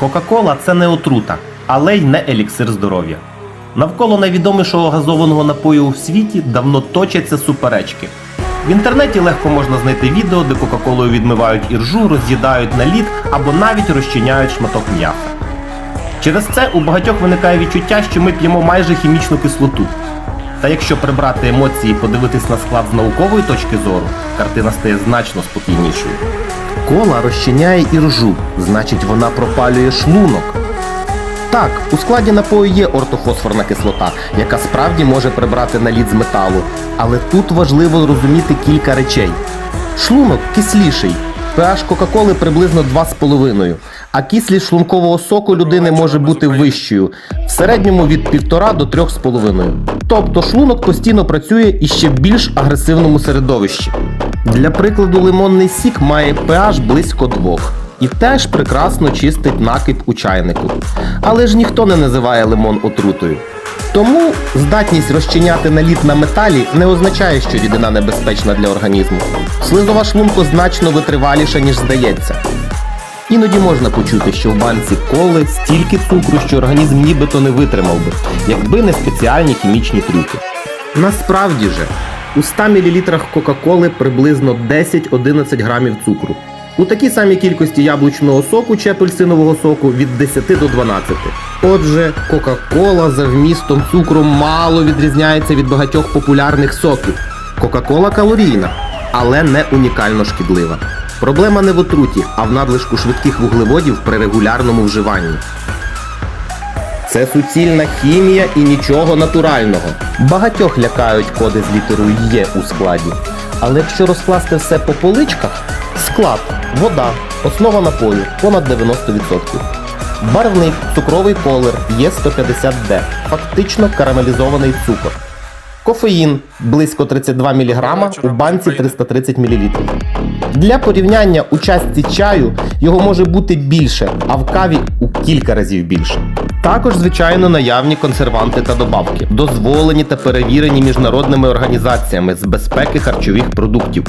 Кока-кола це не отрута, але й не еліксир здоров'я. Навколо найвідомішого газованого напою у світі давно точаться суперечки. В інтернеті легко можна знайти відео, де Кока-колою відмивають іржу, роз'їдають на лід або навіть розчиняють шматок м'яса. Через це у багатьох виникає відчуття, що ми п'ємо майже хімічну кислоту. Та якщо прибрати емоції і подивитись на склад з наукової точки зору, картина стає значно спокійнішою. Кола розчиняє іржу, значить вона пропалює шлунок. Так, у складі напою є ортофосфорна кислота, яка справді може прибрати наліт з металу. Але тут важливо розуміти кілька речей. Шлунок кисліший. pH Кока-Коли приблизно 2,5, а кислість шлункового соку людини може бути вищою, в середньому від 1,5 до 3,5. Тобто шлунок постійно працює і ще в більш агресивному середовищі. Для прикладу, лимонний сік має pH близько 2 і теж прекрасно чистить накип у чайнику. Але ж ніхто не називає лимон отрутою. Тому здатність розчиняти наліт на металі не означає, що рідина небезпечна для організму. Слизова шлунку значно витриваліша, ніж здається. Іноді можна почути, що в банці коли стільки цукру, що організм нібито не витримав би, якби не спеціальні хімічні трюки. Насправді же, у 100 мл Кока-Коли приблизно 10-11 грамів цукру. У такій самій кількості яблучного соку чи апельсинового соку від 10 до 12. Отже, Кока-Кола за вмістом цукру мало відрізняється від багатьох популярних соків. Кока-Кола калорійна, але не унікально шкідлива. Проблема не в отруті, а в надлишку швидких вуглеводів при регулярному вживанні. Це суцільна хімія і нічого натурального. Багатьох лякають коди з літерою Є у складі. Але якщо розкласти все по поличках, склад, вода, основа напою понад 90%. Барвник, цукровий колер є 150D, фактично карамелізований цукор. Кофеїн близько 32 мг, у банці 330 мл. Для порівняння у частці чаю його може бути більше, а в каві у кілька разів більше. Також, звичайно, наявні консерванти та добавки, дозволені та перевірені міжнародними організаціями з безпеки харчових продуктів.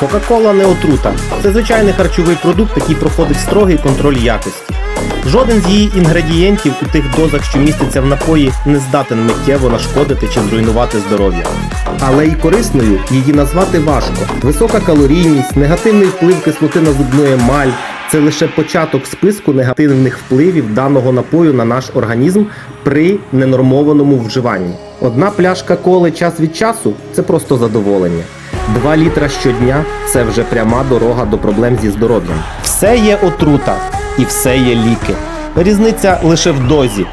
Кока-кола не отрута. Це звичайний харчовий продукт, який проходить строгий контроль якості. Жоден з її інгредієнтів у тих дозах, що містяться в напої, не здатен миттєво нашкодити чи зруйнувати здоров'я. Але й корисною її назвати важко. Висока калорійність, негативний вплив кислоти на зубну емаль це лише початок списку негативних впливів даного напою на наш організм при ненормованому вживанні. Одна пляшка коли час від часу це просто задоволення. Два літра щодня це вже пряма дорога до проблем зі здоров'ям. Все є отрута і все є ліки. Різниця лише в дозі.